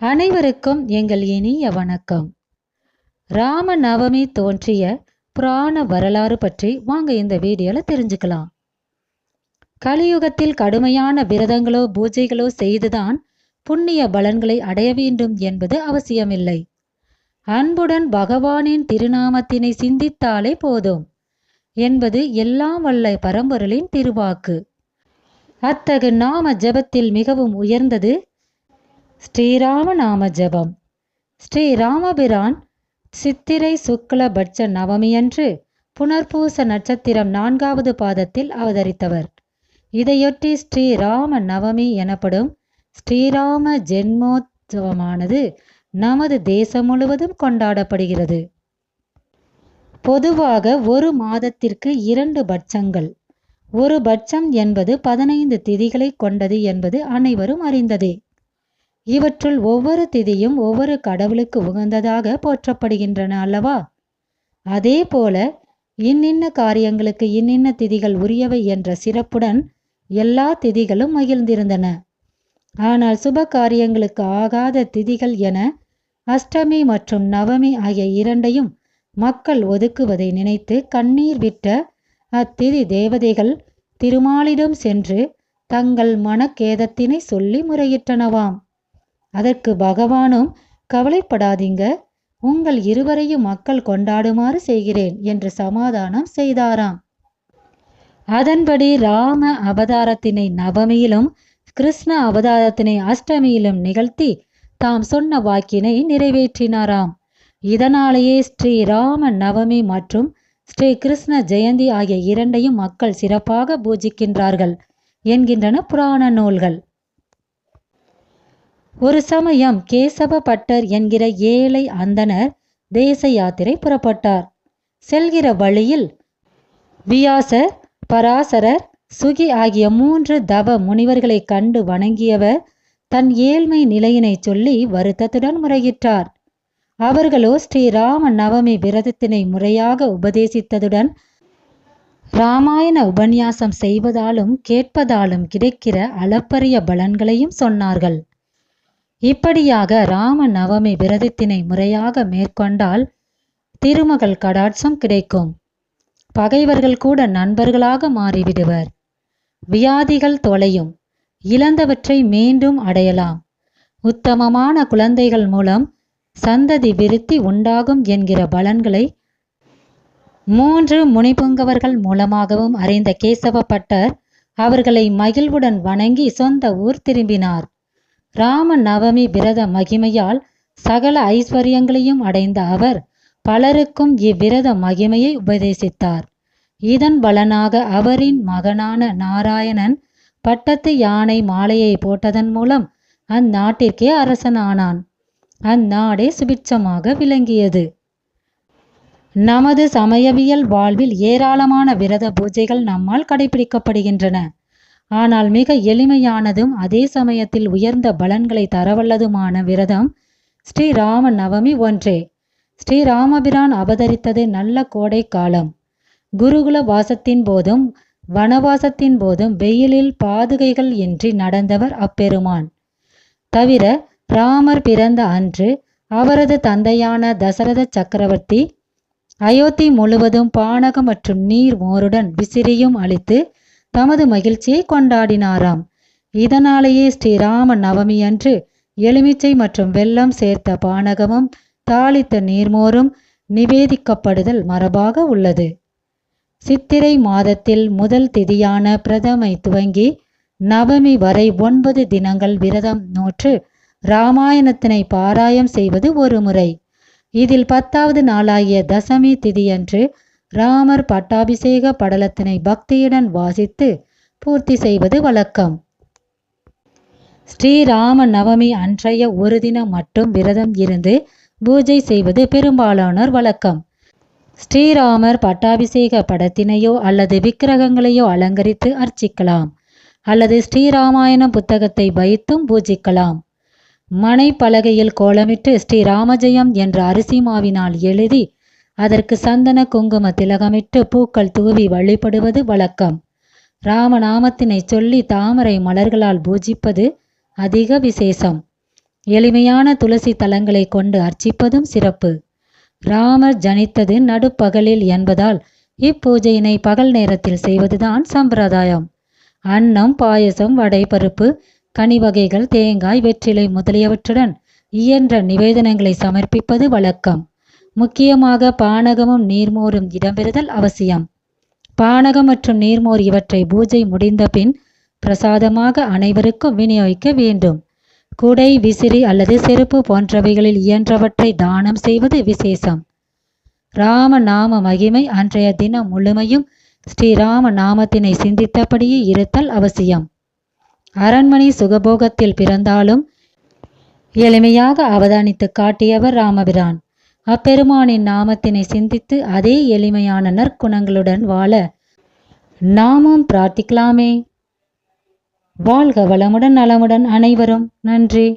அனைவருக்கும் எங்கள் இனிய வணக்கம். ராம நவமி தோன்றிய புராண வரலாறு பற்றி வாங்க இந்த வீடியோவில் தெரிஞ்சுக்கலாம். கலியுகத்தில் கடுமையான விரதங்களோ பூஜைகளோ செய்துதான் புண்ணிய பலன்களை அடைய வேண்டும் என்பது அவசியமில்லை. அன்புடன் பகவானின் திருநாமத்தினை சிந்தித்தாலே போதும் என்பது எல்லாம் வல்ல பரம்பொருளின் திருவாக்கு. அத்தகு நாம ஜபத்தில் மிகவும் உயர்ந்தது ஸ்ரீராம நாம ஜபம். ஸ்ரீராமபிரான் சித்திரை சுக்ல பட்ச நவமியன்று புனர்பூச நட்சத்திரம் நான்காவது பாதத்தில் அவதரித்தவர். இதையொட்டி ஸ்ரீராம நவமி எனப்படும் ஸ்ரீராம ஜென்மோத்சவமானது நமது தேசம் முழுவதும் கொண்டாடப்படுகிறது. பொதுவாக ஒரு மாதத்திற்கு இரண்டு பட்சங்கள். ஒரு பட்சம் என்பது பதினைந்து திதிகளை கொண்டது என்பது அனைவரும் அறிந்ததே. இவற்றுள் ஒவ்வொரு திதியும் ஒவ்வொரு கடவுளுக்கு உகந்ததாக போற்றப்படுகின்றன அல்லவா? அதே போல இன்னின்ன காரியங்களுக்கு இன்னின்ன திதிகள் உரியவை என்ற சிறப்புடன் எல்லா திதிகளும் மகிழ்ந்திருந்தன. ஆனால் சுப காரியங்களுக்கு ஆகாத திதிகள் என அஷ்டமி மற்றும் நவமி ஆகிய இரண்டையும் மக்கள் ஒதுக்குவதை நினைத்து கண்ணீர் விட்ட அத்திதி தேவதைகள் திருமாலிடம் சென்று தங்கள் மனக்கேதத்தினை சொல்லி முறையிட்டனவாம். அதற்கு பகவானும் கவலைப்படாதீங்க. உங்கள் இருவரையும் மக்கள் கொண்டாடுமாறு செய்கிறேன் என்று சமாதானம் செய்தாராம். அதன்படி ராம அவதாரத்தினை நவமியிலும் கிருஷ்ண அவதாரத்தினை அஷ்டமியிலும் நிகழ்த்தி தாம் சொன்ன வாக்கினை நிறைவேற்றினாராம். இதனாலேயே ஸ்ரீ ராம நவமி மற்றும் ஸ்ரீ கிருஷ்ண ஜெயந்தி ஆகிய இரண்டையும் மக்கள் சிறப்பாக பூஜிக்கின்றார்கள் என்கின்றன புராண நூல்கள். ஒரு சமயம் கேசவ பட்டர் என்கிற ஏழை அந்தனர் தேச யாத்திரை புறப்பட்டார். செல்கிற வழியில் வியாசர் பராசரர் சுகி ஆகிய மூன்று தவ முனிவர்களை கண்டு வணங்கியவர் தன் ஏழ்மை நிலையினை சொல்லி வருத்தத்துடன் முறையிட்டார். அவர்களோ ஸ்ரீராம நவமி விரதத்தினை முறையாக உபதேசித்ததுடன் ராமாயண உபன்யாசம் செய்வதாலும் கேட்பதாலும் கிடைக்கிற அளப்பரிய பலன்களையும் சொன்னார்கள். இப்படியாக ராம நவமி விரதத்தினை முறையாக மேற்கொண்டால் திருமகள் கடாட்சம் கிடைக்கும். பகைவர்கள் கூட நண்பர்களாக மாறிவிடுவர். வியாதிகள் தொலையும். இழந்தவற்றை மீண்டும் அடையலாம். உத்தமமான குழந்தைகள் மூலம் சந்ததி விருத்தி உண்டாகும் என்கிற பலன்களை மூன்று முனிபுங்கவர்கள் மூலமாகவும் அறிந்த கேசவ பட்டர் அவர்களை மகிழ்வுடன் வணங்கி சொந்த ஊர் திரும்பினார். ராம நவமி விரத மகிமையால் சகல ஐஸ்வர்யங்களையும் அடைந்த அவர் பலருக்கும் இவ்விரத மகிமையை உபதேசித்தார். இதன் பலனாக அவரின் மகனான நாராயணன் பட்டத்து யானை மாலையை போட்டதன் மூலம் அந்நாட்டிற்கே அரசனானான். அந்நாடே சுபிட்சமாக விளங்கியது. நமது சமயவியல் வாழ்வில் ஏராளமான விரத பூஜைகள் நம்மால் கடைபிடிக்கப்படுகின்றன. ஆனால் மிக எளிமையானதும் அதே சமயத்தில் உயர்ந்த பலன்களை தரவல்லதுமான விரதம் ஸ்ரீராம நவமி ஒன்றே. ஸ்ரீராமபிரான் அவதரித்தது நல்ல கோடை காலம். குருகுல வாசத்தின் போதும் வனவாசத்தின் போதும் வெயிலில் பாதுகைகள் இன்றி நடந்தவர் அப்பெருமான். தவிர ராமர் பிறந்த அன்று அவரது தந்தையான தசரத சக்கரவர்த்தி அயோத்தி முழுவதும் பானகம் மற்றும் நீர் மோருடன் விசிறியும் அளித்து தமது மகிழ்ச்சியை கொண்டாடினாராம். இதனாலேயே ஸ்ரீராம நவமி அன்று எலுமிச்சை மற்றும் வெல்லம் சேர்த்த பானகமும் தாளித்த நீர்மோரும் நிவேதிக்கப்படுதல் மரபாக உள்ளது. சித்திரை மாதத்தில் முதல் திதியான பிரதமை துவங்கி நவமி வரை ஒன்பது தினங்கள் விரதம் நோற்று இராமாயணத்தினை பாராயம் செய்வது ஒரு முறை. இதில் பத்தாவது நாளாகிய தசமி திதியன்று ராமர் பட்டாபிஷேக படலத்தினை பக்தியுடன் வாசித்து பூர்த்தி செய்வது வழக்கம். ஸ்ரீராம நவமி அன்றைய ஒரு தினம் மட்டும் விரதம் இருந்து பூஜை செய்வது பெரும்பாலானோர் வழக்கம். ஸ்ரீராமர் பட்டாபிஷேக படத்தினையோ அல்லது விக்கிரகங்களையோ அலங்கரித்து அர்ச்சிக்கலாம். அல்லது ஸ்ரீராமாயணம் புத்தகத்தை வைத்தும் பூஜிக்கலாம். மனை பலகையில் கோலமிட்டு ஸ்ரீராமஜெயம் என்ற அரிசி மாவினால் எழுதி அதற்கு சந்தன குங்கும திலகமிட்டு பூக்கள் தூவி வழிபடுவது வழக்கம். ராமநாமத்தினை சொல்லி தாமரை மலர்களால் பூஜிப்பது அதிக விசேஷம். எளிமையான துளசி தலங்களை கொண்டு அர்ச்சிப்பதும் சிறப்பு. ராமர் ஜனித்தது நடுப்பகலில் என்பதால் இப்பூஜையினை பகல் நேரத்தில் செய்வதுதான் சம்பிரதாயம். அன்னம் பாயசம் வடை பருப்பு கனி வகைகள் தேங்காய் வெற்றிலை முதலியவற்றுடன் இயன்ற நிவேதனங்களை சமர்ப்பிப்பது வழக்கம். முக்கியமாக பானகமும் நீர்மோரும் இடம்பெறுதல் அவசியம். பானகம் மற்றும் நீர்மோர் இவற்றை பூஜை முடிந்த பின் பிரசாதமாக அனைவருக்கும் விநியோகிக்க வேண்டும். குடை விசிறி அல்லது செருப்பு போன்றவைகளில் இயன்றவற்றை தானம் செய்வது விசேஷம். ராம நாம மகிமை அன்றைய தினம் முழுமையும் ஸ்ரீராம நாமத்தினை சிந்தித்தபடியே இருத்தல் அவசியம். அரண்மனை சுகபோகத்தில் பிறந்தாலும் எளிமையாக அவதானித்து காட்டியவர் ராமபிரான். அப்பெருமானின் நாமத்தினை சிந்தித்து அதே எளிமையான நற்குணங்களுடன் வாழ நாமும் பிரார்த்திக்கலாமே. வாழ்க வளமுடன் நலமுடன் அனைவரும். நன்றி.